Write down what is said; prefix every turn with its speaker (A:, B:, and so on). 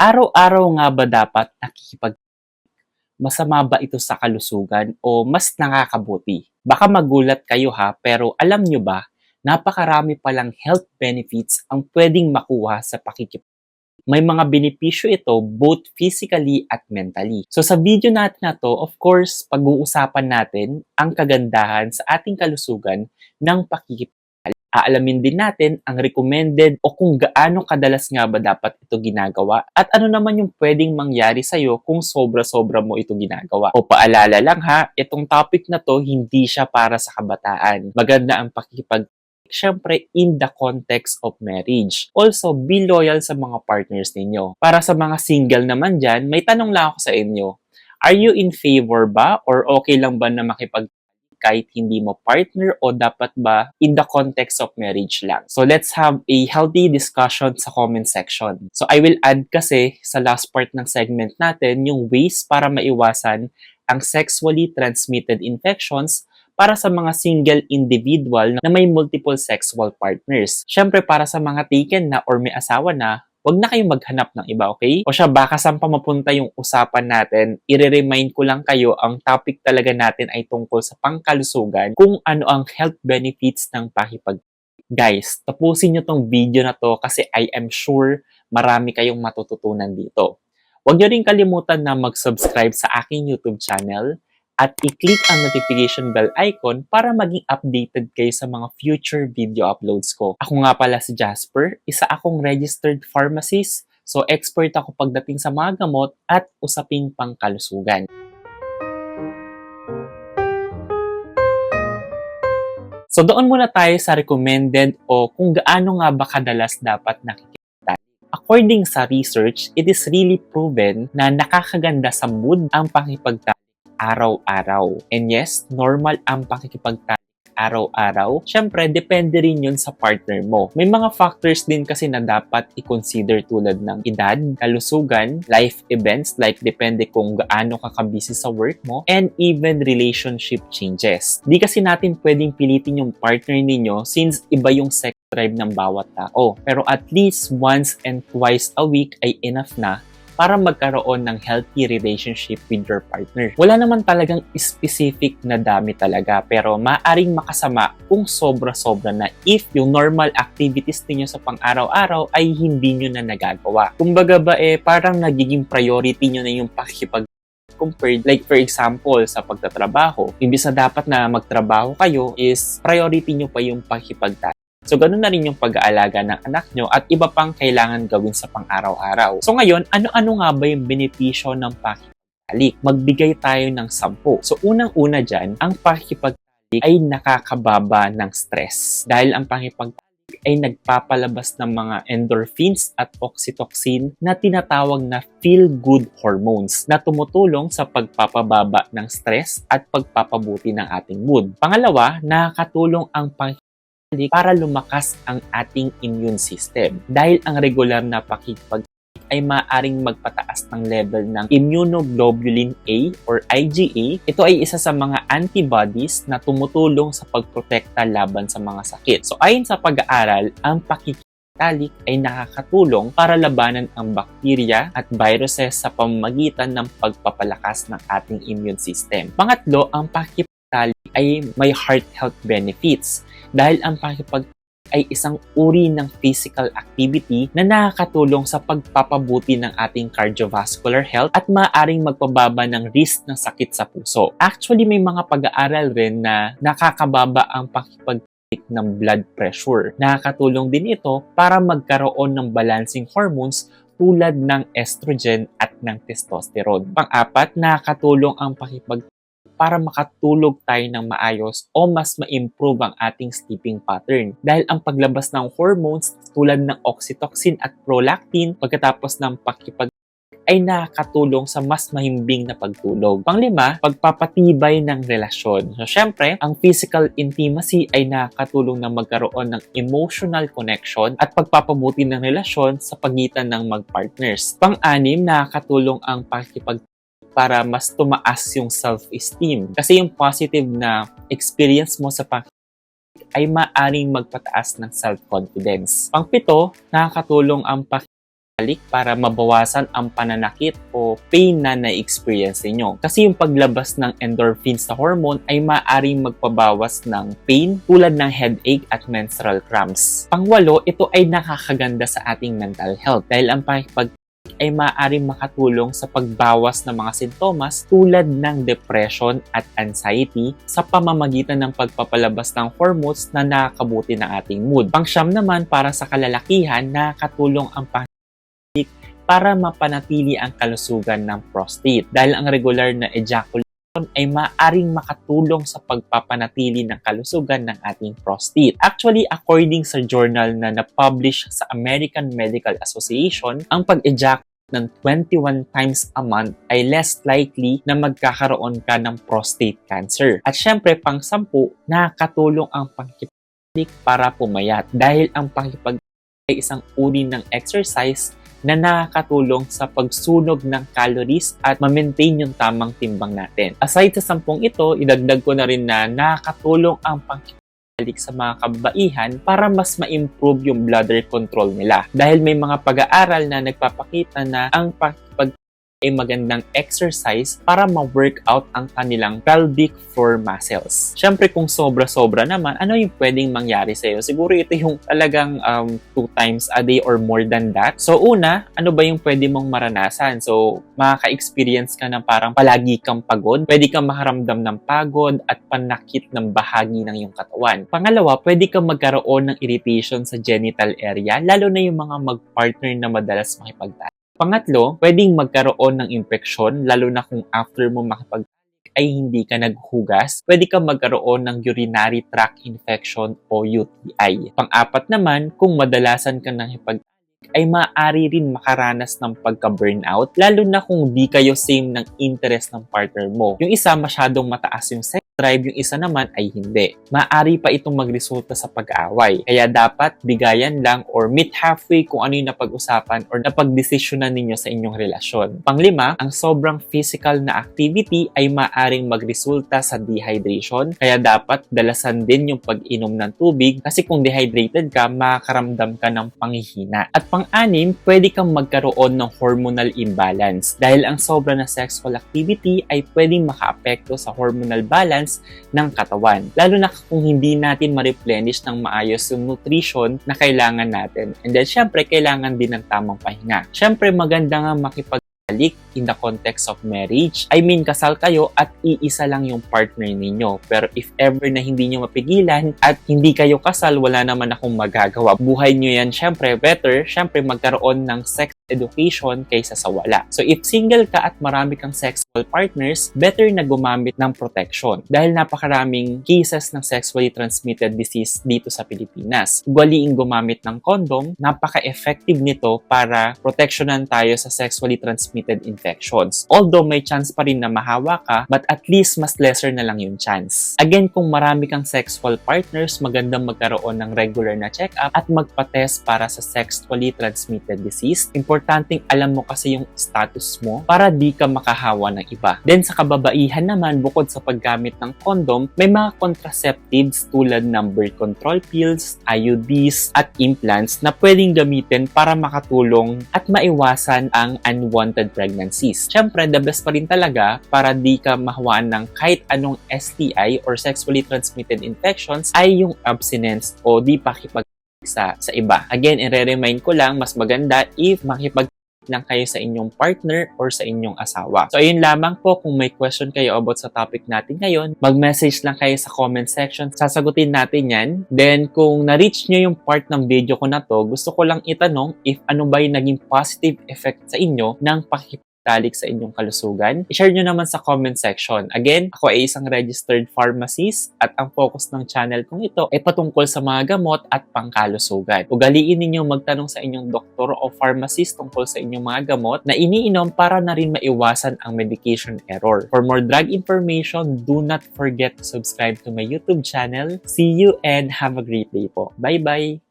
A: Araw-araw nga ba dapat nakikipag Masama ba ito sa kalusugan o mas nakakabuti? Baka magulat kayo ha, pero alam nyo ba, napakarami palang health benefits ang pwedeng makuha sa pakikip. May mga benepisyo ito both physically at mentally. So sa video natin na to, of course, pag-uusapan natin ang kagandahan sa ating kalusugan ng pakikip Aalamin din natin ang recommended o kung gaano kadalas nga ba dapat ito ginagawa at ano naman yung pwedeng mangyari sa'yo kung sobra-sobra mo ito ginagawa. O paalala lang ha, itong topic na to hindi siya para sa kabataan. Maganda ang pakikipag syempre in the context of marriage. Also, be loyal sa mga partners ninyo. Para sa mga single naman dyan, may tanong lang ako sa inyo. Are you in favor ba or okay lang ba na makipag kahit hindi mo partner o dapat ba in the context of marriage lang. So let's have a healthy discussion sa comment section. So I will add kasi sa last part ng segment natin yung ways para maiwasan ang sexually transmitted infections para sa mga single individual na may multiple sexual partners. Syempre para sa mga taken na or may asawa na, Huwag na kayong maghanap ng iba, okay? O siya, baka saan pa mapunta yung usapan natin, i-remind ko lang kayo, ang topic talaga natin ay tungkol sa pangkalusugan, kung ano ang health benefits ng pakipag Guys, tapusin nyo tong video na to kasi I am sure marami kayong matututunan dito. Huwag nyo rin kalimutan na mag-subscribe sa aking YouTube channel at i-click ang notification bell icon para maging updated kayo sa mga future video uploads ko. Ako nga pala si Jasper, isa akong registered pharmacist, so expert ako pagdating sa mga gamot at usaping pangkalusugan. So doon muna tayo sa recommended o kung gaano nga ba kadalas dapat nakikita. According sa research, it is really proven na nakakaganda sa mood ang pakipagtali araw-araw. And yes, normal ang pakikipagtalik araw-araw. Siyempre, depende rin yun sa partner mo. May mga factors din kasi na dapat i-consider tulad ng edad, kalusugan, life events like depende kung gaano ka kabisi sa work mo, and even relationship changes. Di kasi natin pwedeng pilitin yung partner ninyo since iba yung sex drive ng bawat tao. Pero at least once and twice a week ay enough na para magkaroon ng healthy relationship with your partner. Wala naman talagang specific na dami talaga pero maaring makasama kung sobra-sobra na if yung normal activities niyo sa pang-araw-araw ay hindi nyo na nagagawa. Kumbaga ba eh parang nagiging priority nyo na yung pakikipag compared like for example sa pagtatrabaho imbis na dapat na magtrabaho kayo is priority nyo pa yung pakikipagtay So, ganun na rin yung pag-aalaga ng anak nyo at iba pang kailangan gawin sa pang-araw-araw. So, ngayon, ano-ano nga ba yung benepisyo ng pakikipagtalik? Magbigay tayo ng sampu. So, unang-una dyan, ang pakikipagtalik ay nakakababa ng stress. Dahil ang pakikipagtalik ay nagpapalabas ng mga endorphins at oxytocin na tinatawag na feel-good hormones na tumutulong sa pagpapababa ng stress at pagpapabuti ng ating mood. Pangalawa, nakakatulong ang pakikipagtalik para lumakas ang ating immune system. Dahil ang regular na pakikipag ay maaring magpataas ng level ng immunoglobulin A or IgA. Ito ay isa sa mga antibodies na tumutulong sa pagprotekta laban sa mga sakit. So ayon sa pag-aaral, ang pakikitalik ay nakakatulong para labanan ang bakterya at viruses sa pamamagitan ng pagpapalakas ng ating immune system. Pangatlo, ang pakikitalik ay may heart health benefits dahil ang pakipag ay isang uri ng physical activity na nakakatulong sa pagpapabuti ng ating cardiovascular health at maaaring magpababa ng risk ng sakit sa puso. Actually, may mga pag-aaral rin na nakakababa ang pakipag ng blood pressure. Nakakatulong din ito para magkaroon ng balancing hormones tulad ng estrogen at ng testosterone. Pang-apat, nakakatulong ang pakipag para makatulog tayo ng maayos o mas ma-improve ang ating sleeping pattern. Dahil ang paglabas ng hormones tulad ng oxytocin at prolactin pagkatapos ng pakipag ay nakakatulong sa mas mahimbing na pagtulog. Panglima, pagpapatibay ng relasyon. So, syempre, ang physical intimacy ay nakakatulong na magkaroon ng emotional connection at pagpapabuti ng relasyon sa pagitan ng mag-partners. Pang-anim, nakakatulong ang pakikipag para mas tumaas yung self-esteem. Kasi yung positive na experience mo sa pang ay maaring magpataas ng self-confidence. Pangpito, nakakatulong ang para mabawasan ang pananakit o pain na na-experience ninyo. Kasi yung paglabas ng endorphins na hormone ay maaaring magpabawas ng pain tulad ng headache at menstrual cramps. Pangwalo, ito ay nakakaganda sa ating mental health dahil ang pakipag ay maaaring makatulong sa pagbawas ng mga sintomas tulad ng depression at anxiety sa pamamagitan ng pagpapalabas ng hormones na nakakabuti ng ating mood. Pangsyam naman para sa kalalakihan, nakakatulong ang pang para mapanatili ang kalusugan ng prostate dahil ang regular na ejaculation ay maaring makatulong sa pagpapanatili ng kalusugan ng ating prostate. Actually, according sa journal na na-publish sa American Medical Association, ang pag-ejaculate ng 21 times a month ay less likely na magkakaroon ka ng prostate cancer. At syempre, pang sampu, nakakatulong ang pakikipag para pumayat dahil ang pakikipag ay isang uri ng exercise na nakakatulong sa pagsunog ng calories at ma-maintain yung tamang timbang natin. Aside sa sampung ito, idagdag ko na rin na nakakatulong ang pangkipag sa mga kababaihan para mas ma-improve yung bladder control nila. Dahil may mga pag-aaral na nagpapakita na ang pakipag ay magandang exercise para ma-workout ang kanilang pelvic floor muscles. Siyempre, kung sobra-sobra naman, ano yung pwedeng mangyari sa'yo? Siguro ito yung talagang um, two times a day or more than that. So, una, ano ba yung pwede mong maranasan? So, makaka-experience ka ng parang palagi kang pagod. Pwede kang makaramdam ng pagod at panakit ng bahagi ng iyong katawan. Pangalawa, pwede kang magkaroon ng irritation sa genital area, lalo na yung mga mag-partner na madalas makipagtalo. Pangatlo, pwedeng magkaroon ng infeksyon, lalo na kung after mo makipag ay hindi ka naghugas, pwede ka magkaroon ng urinary tract infection o UTI. Pang-apat naman, kung madalasan ka ng hipag ay maaari rin makaranas ng pagka-burnout, lalo na kung di kayo same ng interest ng partner mo. Yung isa masyadong mataas yung sex drive, yung isa naman ay hindi. Maaari pa itong magresulta sa pag-aaway. Kaya dapat bigayan lang or meet halfway kung ano yung napag-usapan or napag-desisyonan ninyo sa inyong relasyon. Panglima, ang sobrang physical na activity ay maaring magresulta sa dehydration. Kaya dapat dalasan din yung pag-inom ng tubig kasi kung dehydrated ka, makakaramdam ka ng panghihina. At pang-anim, pwede kang magkaroon ng hormonal imbalance dahil ang sobra na sexual activity ay pwedeng makaapekto sa hormonal balance ng katawan. Lalo na kung hindi natin ma-replenish ng maayos yung nutrition na kailangan natin. And then, syempre, kailangan din ng tamang pahinga. Syempre, maganda nga makipag in the context of marriage. I mean, kasal kayo at iisa lang yung partner ninyo. Pero if ever na hindi nyo mapigilan at hindi kayo kasal, wala naman akong magagawa. Buhay nyo yan, syempre, better, syempre, magkaroon ng sex education kaysa sa wala. So if single ka at marami kang sexual partners, better na gumamit ng protection dahil napakaraming cases ng sexually transmitted disease dito sa Pilipinas. Ugaliing gumamit ng condom, napaka-effective nito para protectionan tayo sa sexually transmitted infections. Although may chance pa rin na mahawa ka, but at least mas lesser na lang yung chance. Again, kung marami kang sexual partners, magandang magkaroon ng regular na check-up at magpa-test para sa sexually transmitted disease. Importanteng alam mo kasi yung status mo para di ka makahawa ng iba. Then sa kababaihan naman, bukod sa paggamit ng condom, may mga contraceptives tulad ng birth control pills, IUDs, at implants na pwedeng gamitin para makatulong at maiwasan ang unwanted pregnancies. Siyempre, the best pa rin talaga para di ka mahawaan ng kahit anong STI or sexually transmitted infections ay yung abstinence o di pakipag sa, sa iba. Again, i-remind ko lang, mas maganda if makipag lang kayo sa inyong partner or sa inyong asawa. So, ayun lamang po. Kung may question kayo about sa topic natin ngayon, mag-message lang kayo sa comment section. Sasagutin natin yan. Then, kung na-reach nyo yung part ng video ko na to, gusto ko lang itanong if ano ba yung naging positive effect sa inyo ng pakikip talik sa inyong kalusugan? I-share nyo naman sa comment section. Again, ako ay isang registered pharmacist at ang focus ng channel kong ito ay patungkol sa mga gamot at pangkalusugan. Ugaliin ninyo magtanong sa inyong doktor o pharmacist tungkol sa inyong mga gamot na iniinom para na rin maiwasan ang medication error. For more drug information, do not forget to subscribe to my YouTube channel. See you and have a great day po. Bye-bye!